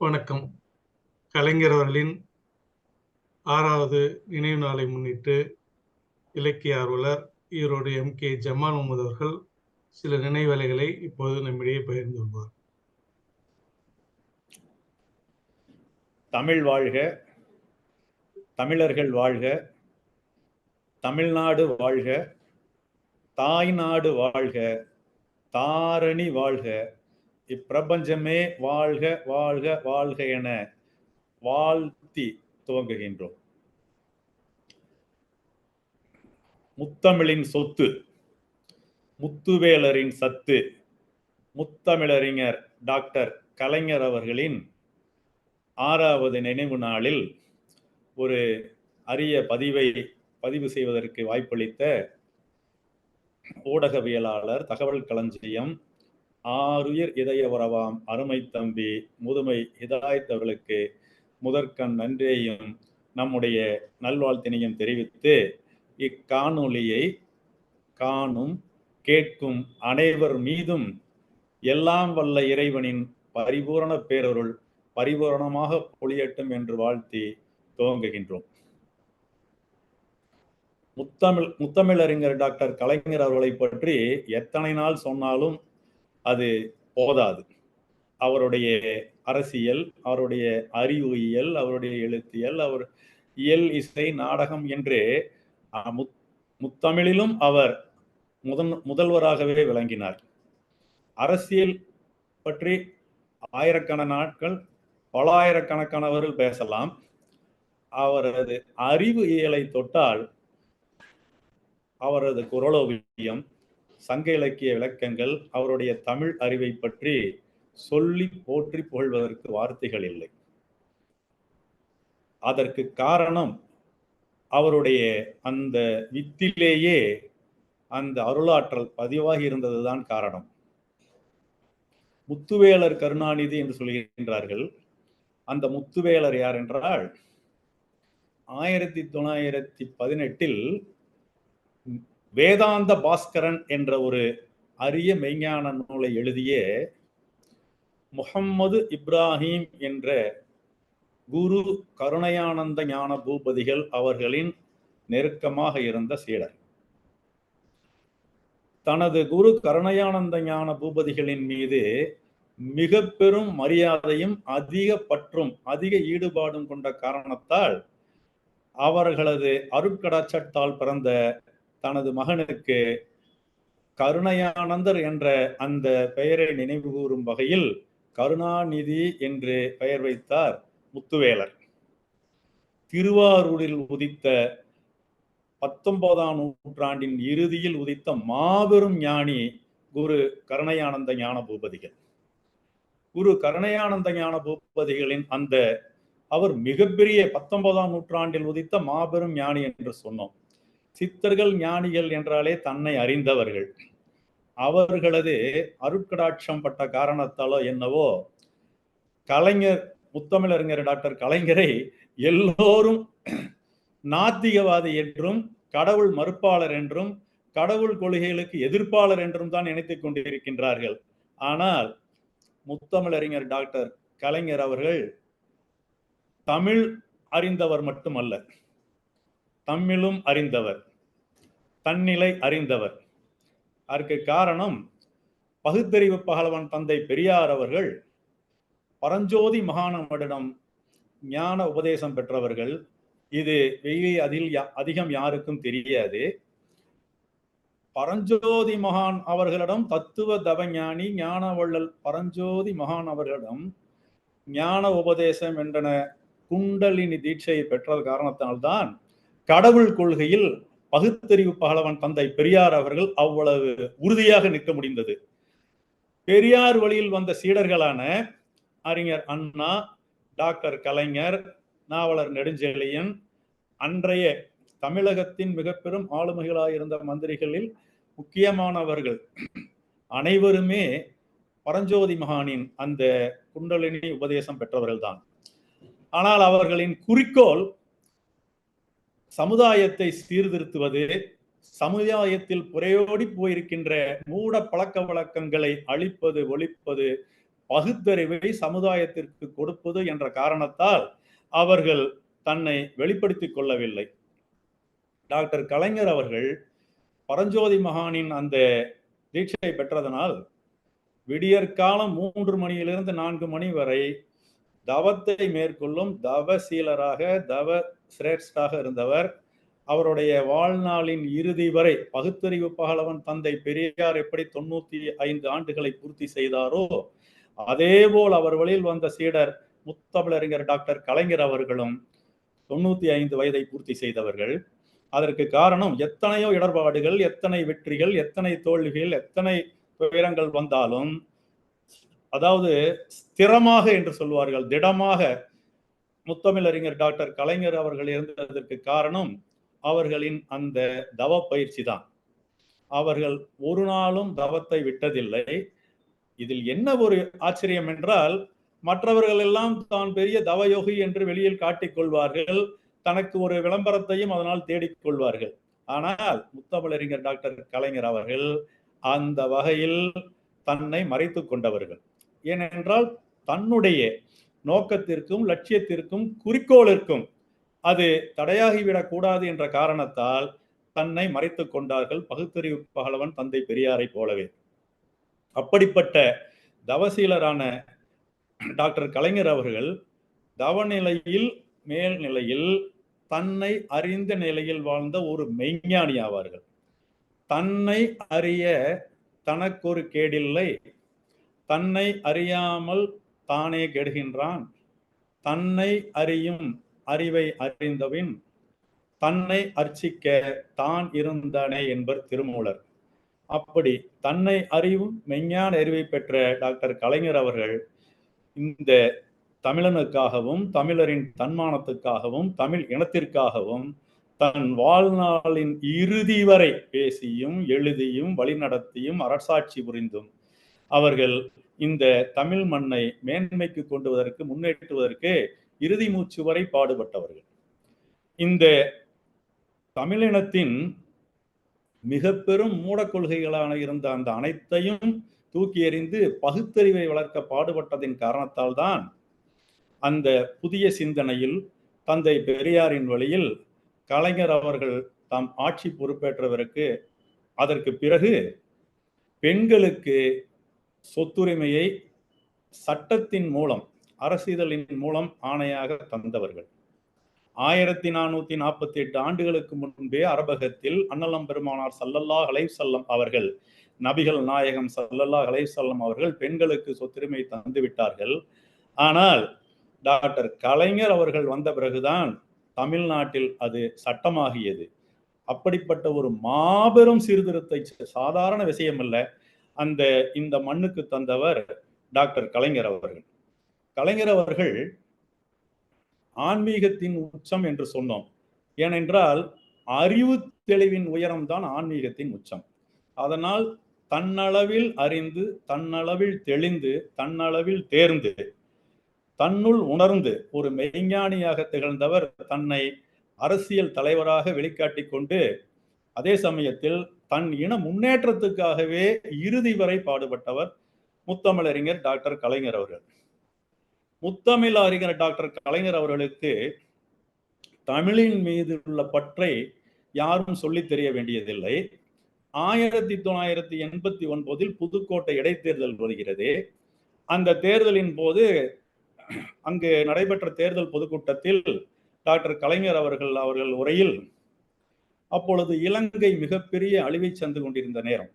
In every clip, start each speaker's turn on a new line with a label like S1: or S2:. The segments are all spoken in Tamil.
S1: வணக்கம். கலைஞர் அவர்களின் ஆறாவது நினைவு நாளை முன்னிட்டு இலக்கிய ஆர்வலர் ஈரோடு எம். கே. ஜமால் முகமது அவர்கள் சில நினைவலைகளை இப்போது நம்மிடையே பகிர்ந்து கொள்வார்.
S2: தமிழ் வாழ்க தமிழர்கள் வாழ்க தமிழ்நாடு வாழ்க தாய்நாடு வாழ்க தாரணி வாழ்க. இப்பிரபஞ்சமே வாழ்க வாழ்க வாழ்க என வாழ்த்தி துவங்குகின்றோம். முத்தமிழின் சொத்து முத்துவேலரின் சத்து முத்தமிழறிஞர் டாக்டர் கலைஞர் அவர்களின் ஆறாவது நினைவு நாளில் ஒரு அரிய பதிவை பதிவு செய்வதற்கு வாய்ப்பளித்த ஊடகவியலாளர் தகவல் களஞ்சியம் ஆறுயர் இதய உறவாம். அருமை தம்பி முதுமை ஹிதாயத்தவர்களுக்கு முதற்கண் நன்றியையும் நம்முடைய நல்வாழ்த்தினையும் தெரிவித்து இக்காணொலியை காணும் கேட்கும் அனைவர் மீதும் எல்லாம் வல்ல இறைவனின் பரிபூரண பேரருள் பரிபூரணமாக பொழியட்டும் என்று வாழ்த்தி துவங்குகின்றோம். முத்தமிழ் முத்தமிழறிஞர் டாக்டர் கலைஞர் அவர்களை பற்றி எத்தனை நாள் சொன்னாலும் அது போதாது. அவருடைய அரசியல் அவருடைய அறிவியல் அவருடைய எழுத்தியல் அவர் இயல் இசை நாடகம் என்று முத்தமிழிலும் அவர் முதன் முதல்வராகவே விளங்கினார். அரசியல் பற்றி ஆயிரக்கண நாட்கள் பல ஆயிரக்கணக்கானவர்கள் பேசலாம். அவரது அறிவு இயலை தொட்டால் அவரது குரலோவியம் சங்க இலக்கிய விளக்கங்கள் அவருடைய தமிழ் அறிவை பற்றி சொல்லி போற்றி புகழ்வதற்கு வார்த்தைகள் இல்லை. அதற்கு காரணம் அவருடைய அந்த வித்திலேயே அந்த அருளாற்றல் பதிவாகி இருந்ததுதான் காரணம். முத்துவேலர் கருணாநிதி என்று சொல்கின்றார்கள். அந்த முத்துவேலர் யார் என்றால் ஆயிரத்தி தொள்ளாயிரத்தி பதினெட்டில் வேதாந்த பாஸ்கரன் என்ற ஒரு அரிய மெய்ஞான நூலை எழுதிய முகம்மது இப்ராஹிம் என்ற குரு கருணையானந்த ஞான பூபதிகள் அவர்களின் நெருக்கமாக இருந்த சீடர். தனது குரு கருணையானந்த ஞான பூபதிகளின் மீது மிக பெரும் மரியாதையும் அதிக பற்றும் அதிக ஈடுபாடும் கொண்ட காரணத்தால் அவர்களது அருட்கடாச்சட்டால் பிறந்த தனது மகனுக்கு கருணையானந்தர் என்ற அந்த பெயரை நினைவு கூறும் வகையில் கருணாநிதி என்று பெயர் வைத்தார் முத்துவேலர். திருவாரூரில் உதித்த பத்தொன்பதாம் நூற்றாண்டின் இறுதியில் உதித்த மாபெரும் ஞானி குரு கருணையானந்த ஞான பூபதிகள் குரு கருணையானந்த ஞான பூபதிகளின் அந்த அவர் மிகப்பெரிய பத்தொன்பதாம் நூற்றாண்டில் உதித்த மாபெரும் ஞானி என்று சொன்னோம். சித்தர்கள் ஞானிகள் என்றாலே தன்னை அறிந்தவர்கள். அவர்களது அருட்கடாட்சம் பட்ட காரணத்தாலோ என்னவோ கலைஞர் முத்தமிழறிஞர் டாக்டர் கலைஞரை எல்லோரும் நாத்திகவாதி என்றும் கடவுள் மறுப்பாளர் என்றும் கடவுள் கொள்கைகளுக்கு எதிர்ப்பாளர் என்றும் தான் நினைத்துக் கொண்டிருக்கின்றார்கள். ஆனால் முத்தமிழறிஞர் டாக்டர் கலைஞர் அவர்கள் தமிழ் அறிந்தவர் மட்டுமல்ல. தம்மிலும் அறிந்தவர். தன்னிலை அறிந்தவர். அதற்கு காரணம் பகுத்தறிவு பகலவன் தந்தை பெரியார் அவர்கள் பரஞ்சோதி மகாணவனிடம் ஞான உபதேசம் பெற்றவர்கள். இது வெயிலே அதில் அதிகம் யாருக்கும் தெரியாது. பரஞ்சோதி மகான் அவர்களிடம் தத்துவ தவஞானி ஞான வள்ளல் பரஞ்சோதி மகான் அவர்களிடம் ஞான உபதேசம் என்றன குண்டலினி தீட்சையை பெற்ற காரணத்தினால்தான் கடவுள் கொள்கையில் பகுத்தறிவு பகலவன் தந்தை பெரியார் அவர்கள் அவ்வளவு உறுதியாக நிற்க முடிந்தது. பெரியார் வழியில் வந்த சீடர்களான அறிஞர் அண்ணா டாக்டர் கலைஞர் நாவலர் நெடுஞ்செழியன் அன்றைய தமிழகத்தின் மிக பெரும் ஆளுமைகளாயிருந்த மந்திரிகளில் முக்கியமானவர்கள் அனைவருமே பரஞ்சோதி மகானின் அந்த குண்டலினி உபதேசம் பெற்றவர்கள்தான். ஆனால் அவர்களின் குறிக்கோள் சமுதாயத்தை சீர்திருத்துவது சமுதாயத்தில் புறையோடி போயிருக்கின்ற மூட பழக்க வழக்கங்களை அழிப்பது ஒழிப்பது பகுத்தறிவை சமுதாயத்திற்கு கொடுப்பது என்ற காரணத்தால் அவர்கள் தன்னை வெளிப்படுத்திக் கொள்ளவில்லை. டாக்டர் கலைஞர் அவர்கள் பரஞ்சோதி மகானின் அந்த தீட்சை பெற்றதனால் விடியற்காலம் மூன்று மணியிலிருந்து நான்கு மணி வரை தவத்தை மேற்கொள்ளும் தவசீலராக தவ சிரேஷ்டாக இருந்தவர். அவருடைய வாழ்நாளின் இறுதி வரை பகுத்தறிவு பகலவன் தந்தை பெரியார் எப்படி தொண்ணூத்தி ஐந்து ஆண்டுகளை பூர்த்தி செய்தாரோ அதேபோல் அவர் வழியில் வந்த சீடர் முத்தமிழறிஞர் டாக்டர் கலைஞர் அவர்களும் தொண்ணூத்தி ஐந்து வயதை பூர்த்தி செய்தவர்கள். அதற்கு காரணம் எத்தனையோ இடர்பாடுகள் எத்தனை வெற்றிகள் எத்தனை தோல்விகள் எத்தனை துயரங்கள் வந்தாலும் அதாவது ஸ்திரமாக என்று சொல்வார்கள். திடமாக. முத்தமிழறிஞர் டாக்டர் கலைஞர் அவர்கள் இருந்ததற்கு காரணம் அவர்களின் அந்த தவ பயிற்சி தான். அவர்கள் ஒரு நாளும் தவத்தை விட்டதில்லை. இதில் என்ன ஒரு ஆச்சரியம் என்றால் மற்றவர்கள் எல்லாம் தான் பெரிய தவயோகி என்று வெளியில் காட்டிக்கொள்வார்கள் தனக்கு ஒரு விளம்பரத்தையும் அதனால் தேடிக்கொள்வார்கள் ஆனால் முத்தமிழறிஞர் டாக்டர் கலைஞர் அவர்கள் அந்த வகையில் தன்னை மறைத்து கொண்டவர்கள். ஏனென்றால் தன்னுடைய நோக்கத்திற்கும் லட்சியத்திற்கும் குறிக்கோளிற்கும் அது தடையாகிவிடக்கூடாது என்ற காரணத்தால் தன்னை மறைத்து கொண்டார்கள். பகுத்தறிவு பகலவன் தந்தை பெரியாரை போலவே. அப்படிப்பட்ட தவசீலரான டாக்டர் கலைஞர் அவர்கள் தவநிலையில் மேல்நிலையில் தன்னை அறிந்த நிலையில் வாழ்ந்த ஒரு மெய்ஞானி ஆவார்கள். தன்னை அறிய தனக்கொரு கேடில்லை. தன்னை அறியாமல் தானே கெடுகின்றான். தன்னை அறியும் அறிவை அறிந்தபின் தன்னை அர்ச்சிக்க தான் இருந்தானே என்பர் திருமூலர். அப்படி தன்னை அறிவும் மெஞ்ஞான அறிவை பெற்ற டாக்டர் கலைஞர் அவர்கள் இந்த தமிழனுக்காகவும் தமிழரின் தன்மானத்துக்காகவும் தமிழ் இனத்திற்காகவும் தன் வாழ்நாளின் இறுதி வரை பேசியும் எழுதியும் வழிநடத்தியும் அரசாட்சி புரிந்தும் அவர்கள் இந்த தமிழ் மண்ணை மேன்மைக்கு கொண்டுவதற்கு முன்னேற்றுவதற்கு இறுதி மூச்சு வரை பாடுபட்டவர்கள். இந்த தமிழினத்தின் மிக பெரும் மூட கொள்கைகளான இருந்த அந்த அனைத்தையும் தூக்கி எறிந்து பகுத்தறிவை வளர்க்க பாடுபட்டதின் காரணத்தால் தான் அந்த புதிய சிந்தனையில் தந்தை பெரியாரின் வழியில் கலைஞர் அவர்கள் தாம் ஆட்சி பொறுப்பேற்றவருக்கு அதற்கு பிறகு பெண்களுக்கு சொத்துரிமையை சட்டத்தின் மூலம் அரசிதழின் மூலம் ஆணையாக தந்தவர்கள். ஆயிரத்தி நானூத்தி நாற்பத்தி எட்டு ஆண்டுகளுக்கு முன்பே அரபகத்தில் அன்னலம் பெருமானார் சல்லல்லா செல்லம் அவர்கள் நபிகள் நாயகம் சல்லல்லா செல்லம் அவர்கள் பெண்களுக்கு சொத்துரிமை தந்து விட்டார்கள். ஆனால் டாக்டர் கலைஞர் அவர்கள் வந்த பிறகுதான் தமிழ்நாட்டில் அது சட்டமாகியது. அப்படிப்பட்ட ஒரு மாபெரும் சீர்திருத்தை சாதாரண விஷயம் அல்ல அந்த இந்த மண்ணுக்கு தந்தவர் டாக்டர் கலைஞர் அவர்கள். கலைஞர் அவர்கள் ஆன்மீகத்தின் உச்சம் என்று சொன்னோம். ஏனென்றால் அறிவு தெளிவின் உயரம் தான் ஆன்மீகத்தின் உச்சம். அதனால் தன்னளவில் அறிந்து தன்னளவில் தெளிந்து தன்னளவில் தேர்ந்து தன்னுள் உணர்ந்து ஒரு மெய்ஞானியாக திகழ்ந்தவர் தன்னை அரசியல் தலைவராக வெளிக்காட்டி கொண்டு அதே சமயத்தில் தன் இன முன்னேற்றத்துக்காகவே இறுதி வரை பாடுபட்டவர் முத்தமிழறிஞர் டாக்டர் கலைஞர் அவர்கள். முத்தமிழ் அறிஞர் டாக்டர் கலைஞர் அவர்களுக்கு தமிழின் மீது உள்ள பற்றை யாரும் சொல்லி தெரிய வேண்டியதில்லை. ஆயிரத்தி தொள்ளாயிரத்தி எண்பத்தி ஒன்பதில் புதுக்கோட்டை இடைத்தேர்தல் வருகிறது. அந்த தேர்தலின் போது அங்கு நடைபெற்ற தேர்தல் பொதுக்கூட்டத்தில் டாக்டர் கலைஞர் அவர்கள் அவர்கள் உரையில் அப்பொழுது இலங்கை மிகப்பெரிய அழிவை சந்து கொண்டிருந்த நேரம்.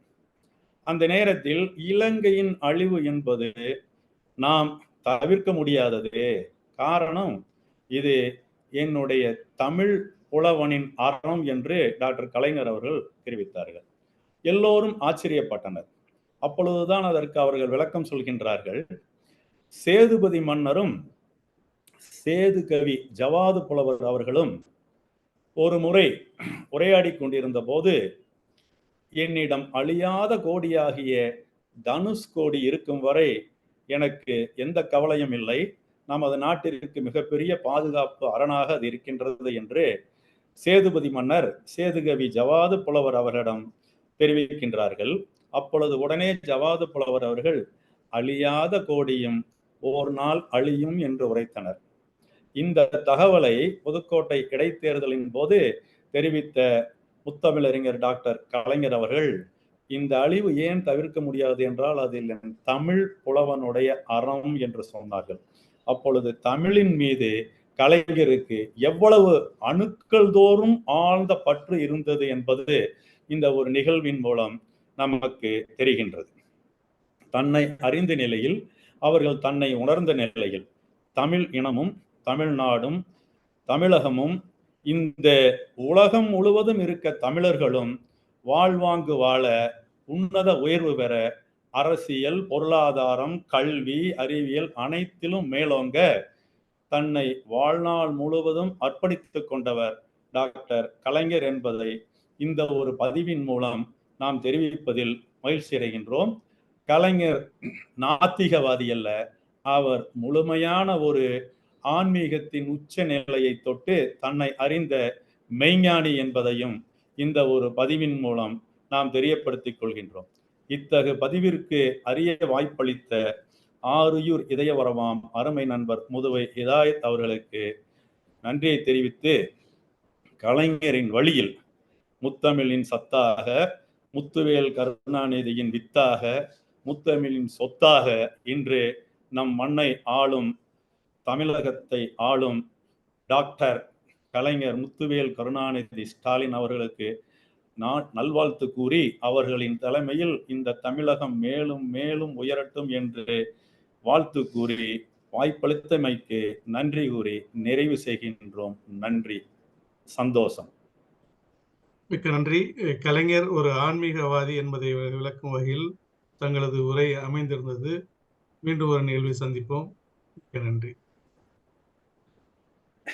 S2: அந்த நேரத்தில் இலங்கையின் அழிவு என்பது நாம் தவிர்க்க முடியாதது. காரணம் இது என்னுடைய தமிழ் புலவனின் அறம் என்று டாக்டர் கலைஞர் அவர்கள் தெரிவித்தார்கள். எல்லோரும் ஆச்சரியப்பட்டனர். அப்பொழுதுதான் அதற்கு அவர்கள் விளக்கம் சொல்கின்றார்கள். சேதுபதி மன்னரும் சேது கவி ஜவாது புலவர் அவர்களும் ஒரு முறை உரையாடி கொண்டிருந்த போது என்னிடம் அழியாத கோடியாகிய தனுஷ் கோடி இருக்கும் வரை எனக்கு எந்த கவலையும் இல்லை. நமது நாட்டிற்கு மிகப்பெரிய பாதுகாப்பு அரணாக அது இருக்கின்றது என்று சேதுபதி மன்னர் சேதுகவி ஜவாது புலவர் அவர்களிடம் தெரிவிக்கின்றார்கள். அப்பொழுது உடனே ஜவாது புலவர் அவர்கள் அழியாத கோடியும் ஓர் நாள் அழியும் என்று உரைத்தனர். இந்த தகவலை புதுக்கோட்டை இடைத்தேர்தலின் போது தெரிவித்த முத்தமிழறிஞர் டாக்டர் கலைஞர் அவர்கள் இந்த அழிவு ஏன் தவிர்க்க முடியாது என்றால் அதில் தமிழ் புலவனுடைய அறம் என்று சொன்னார்கள். அப்பொழுது தமிழின் மீது கலைஞருக்கு எவ்வளவு அணுக்கள் தோறும் ஆழ்ந்த பற்று இருந்தது என்பது இந்த ஒரு நிகழ்வின் மூலம் நமக்கு தெரிகின்றது. தன்னை அறிந்த நிலையில் அவர்கள் தன்னை உணர்ந்த நிலையில் தமிழ் இனமும் தமிழ்நாடும் தமிழகமும் இந்த உலகம் முழுவதும் இருக்க தமிழர்களும் வாழ்வாங்கு வாழ உன்னத உயர்வு பெற அரசியல் பொருளாதாரம் கல்வி அறிவியல் அனைத்திலும் மேலோங்க தன்னை வாழ்நாள் முழுவதும் அர்ப்பணித்து கொண்டவர் டாக்டர் கலைஞர் என்பதை இந்த ஒரு பதிவின் மூலம் நாம் தெரிவிப்பதில் மகிழ்ச்சி அடைகின்றோம். கலைஞர் நாத்திகவாதி அல்ல அவர் முழுமையான ஒரு ஆன்மீகத்தின் உச்ச நிலையை தொட்டு தன்னை அறிந்த மெய்ஞானி என்பதையும் இந்த ஒரு பதிவின் மூலம் நாம் தெரியப்படுத்திக் கொள்கின்றோம். இத்தகு பதிவிற்கு அரிய வாய்ப்பளித்த ஆறுயூர் இதயவரமாம் அருமை நண்பர் முதுவை இதாயத் அவர்களுக்கு நன்றியை தெரிவித்து கலைஞரின் வழியில் முத்தமிழின் சத்தாக முத்துவேல் கருணாநிதியின் வித்தாக முத்தமிழின் சொத்தாக இன்று நம் மண்ணை ஆளும் தமிழகத்தை ஆளும் டாக்டர் கலைஞர் முத்துவேல் கருணாநிதி ஸ்டாலின் அவர்களுக்கு நான் நல்வாழ்த்து கூறி அவர்களின் தலைமையில் இந்த தமிழகம் மேலும் மேலும் உயரட்டும் என்று வாழ்த்து கூறி வாய்ப்பளித்தமைக்கு நன்றி கூறி நிறைவு செய்கின்றோம். நன்றி. சந்தோஷம்.
S1: மிக்க நன்றி. கலைஞர் ஒரு ஆன்மீகவாதி என்பதை விளக்கும் வகையில் தங்களது உரை அமைந்திருந்தது. மீண்டும் ஒரு நிகழ்வை சந்திப்போம். மிக்க நன்றி.